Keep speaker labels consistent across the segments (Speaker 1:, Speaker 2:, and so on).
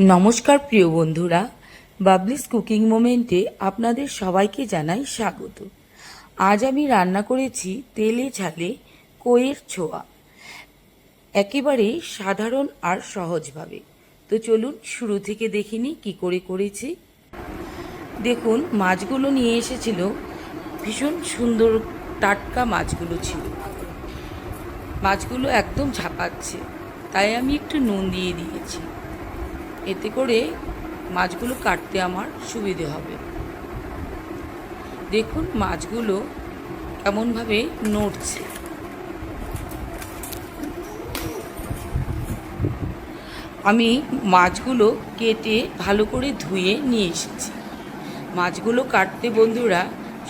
Speaker 1: নমস্কার প্রিয় বন্ধুরা, বাবলিস কুকিং মোমেন্টে আপনাদের সবাইকে জানাই স্বাগত। আজ আমি রান্না করেছি তেলে ঝালে কইয়ের ছোঁয়া। একেবারে সাধারণ আর সহজভাবে। তো চলুন শুরু থেকে দেখিনি কি করে করেছি। দেখুন, মাছগুলো নিয়ে এসেছিল। ভীষণ সুন্দর টাটকা মাছগুলো ছিল। মাছগুলো একদম ঝাপাচ্ছে। তাই আমি একটু নুন দিয়ে দিয়েছি। এতে করে মাছগুলো কাটতে আমার সুবিধে হবে। দেখুন মাছগুলো কেমনভাবে নড়ছে। আমি মাছগুলো কেটে ভালো করে ধুয়ে নিয়ে এসেছি। মাছগুলো কাটতে বন্ধুরা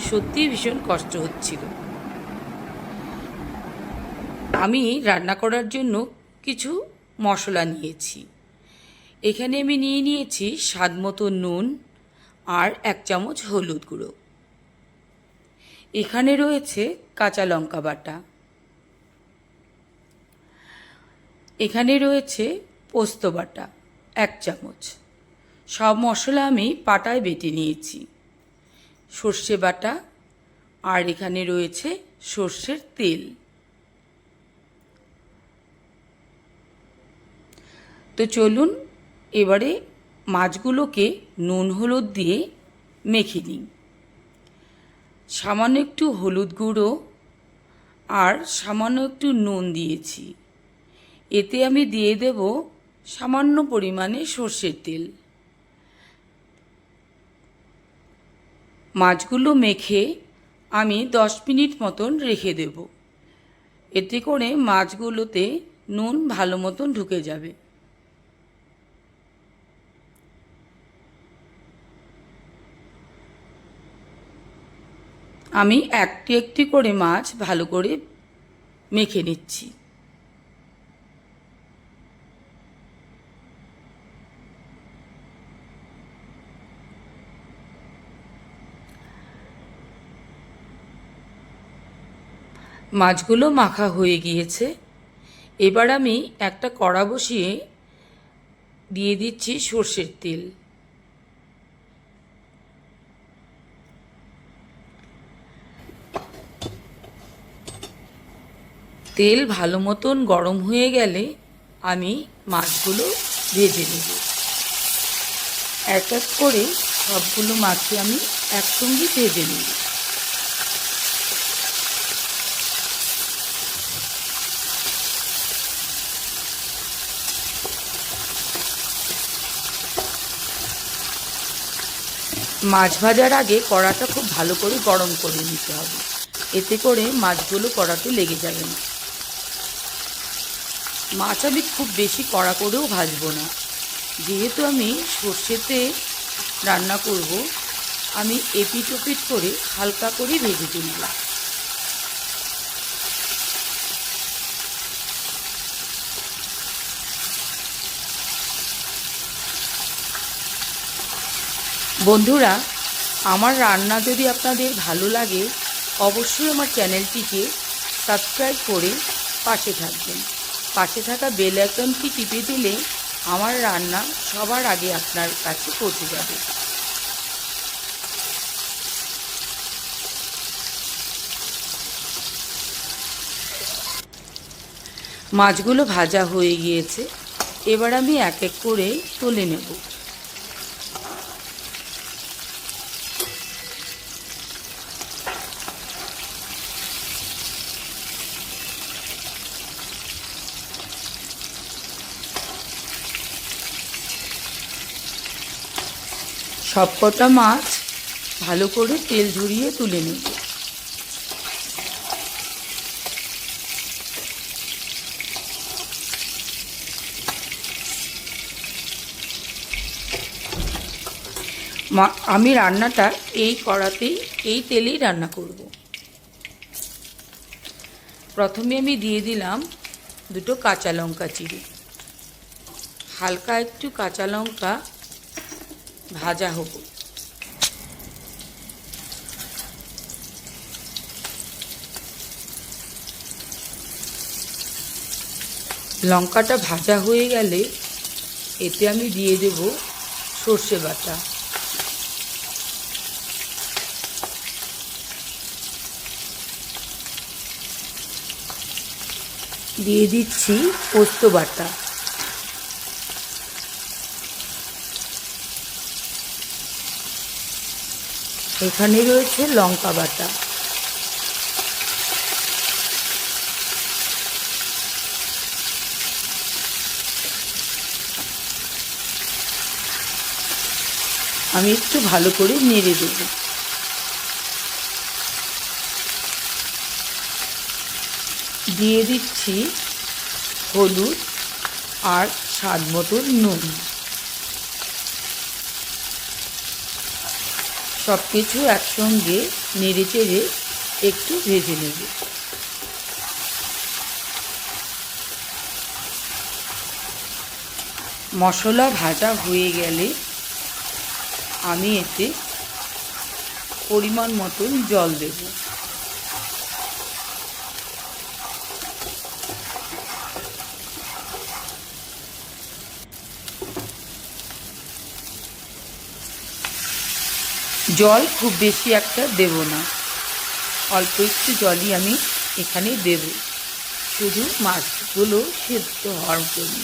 Speaker 1: সত্যি ভীষণ কষ্ট হচ্ছিল। আমি রান্না করার জন্য কিছু মশলা নিয়েছি। এখানে আমি নিয়ে নিয়েছি স্বাদ মতো নুন আর এক চামচ হলুদ গুঁড়ো। এখানে রয়েছে কাঁচা লঙ্কা বাটা। এখানে রয়েছে পোস্ত বাটা, এক চামচ। সব মশলা আমি পাটায় বেটে নিয়েছি। সর্ষে বাটা আর এখানে রয়েছে সর্ষের তেল। তো চলুন এবারে মাছগুলোকে নুন হলুদ দিয়ে মেখে নিই সামান্য একটু হলুদ গুঁড়ো আর সামান্য একটু নুন দিয়েছি। এতে আমি দিয়ে দেব সামান্য পরিমাণে সর্ষের তেল। মাছগুলো মেখে আমি দশ মিনিট মতন রেখে দেব। এতে করে মাছগুলোতে নুন ভালো মতন ঢুকে যাবে। আমি একটি একটি করে মাছ ভালো করে মেখে নিচ্ছি। মাছগুলো মাখা হয়ে গিয়েছে। এবার আমি একটা কড়া বসিয়ে দিয়ে দিচ্ছি সর্ষের তেল। তেল ভালো মতন গরম হয়ে গেলে আমি মাছগুলো ভেজে নেব। এক এক করে সবগুলো মাছকে আমি একসঙ্গে ভেজে নেব। মাছ ভাজার আগে কড়াটা খুব ভালো করে গরম করে নিতে হবে। এতে করে মাছগুলো কড়াতে লেগে যাবে না। মাছ আমি খুব বেশি কড়া করেও ভাজবো না। যেহেতু আমি সর্ষেতে রান্না করব, আমি এপিট ওপিট করে হালকা করে ভেজে তুলব। বন্ধুরা, আমার রান্না যদি আপনাদের ভালো লাগে, অবশ্যই আমার চ্যানেলটিকে সাবস্ক্রাইব করে পাশে থাকবেন। পাশে থাকা বেল আইকনটি টিপে দিলে আমার রান্না সবার আগে আপনার কাছে পৌঁছে যাবে। মাছগুলো ভাজা হয়ে গিয়েছে। এবার আমি এক এক করে তুলে নেব। সবকটা মাছ ভালো করে তেল ঝরিয়ে তুলে নেব মা, আমি রান্নাটা এই কড়াতেই, এই তেলেই রান্না করব। প্রথমে আমি দিয়ে দিলাম দুটো কাঁচা লঙ্কা চিড়ে। হালকা একটু কাঁচা লঙ্কা ভাজা হোক। লঙ্কাটা ভাজা হয়ে গেলে এতে আমি দিয়ে দেব সর্ষে বাটা। দিয়ে দিচ্ছি পোস্ত বাটা। এখানে রয়েছে লঙ্কা বাটা। আমি একটু ভালো করে নেড়ে দেব। দিয়ে দিচ্ছি হলুদ আর স্বাদ মতো নুন। সব কিছু একসঙ্গে নেড়ে চেড়ে একটু ভেজে নেব। মশলা ভাজা হয়ে গেলে আমি এতে পরিমাণ মতন জল দেব। জল খুব বেশি একটা দেব না। অল্প একটু জলই আমি এখানে দেব। শুধু মাছগুলো সেদ্ধ হওয়ার জন্য।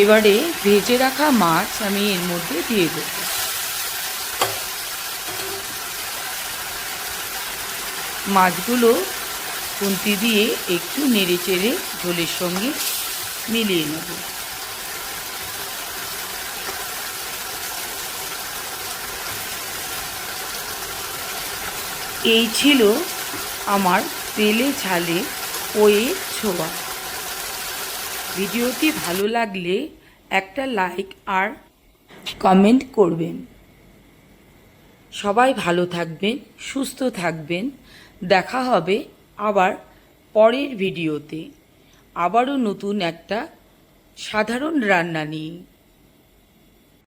Speaker 1: এবারে ভেজে রাখা মাছ আমি এর মধ্যে দিয়ে দেব। মাছগুলো খুন্তি দিয়ে একটু নেড়ে চেড়ে ঝোলের সঙ্গে মিলিয়ে নেব। এই ছিল আমার তেলে ঝালে ওয়ে ছোঁয়া। ভিডিওটি ভালো লাগলে একটা লাইক আর কমেন্ট করবেন। সবাই ভালো থাকবেন, সুস্থ থাকবেন। দেখা হবে আবার পরের ভিডিওতে। আবারও নতুন একটা সাধারণ রান্না নিয়ে।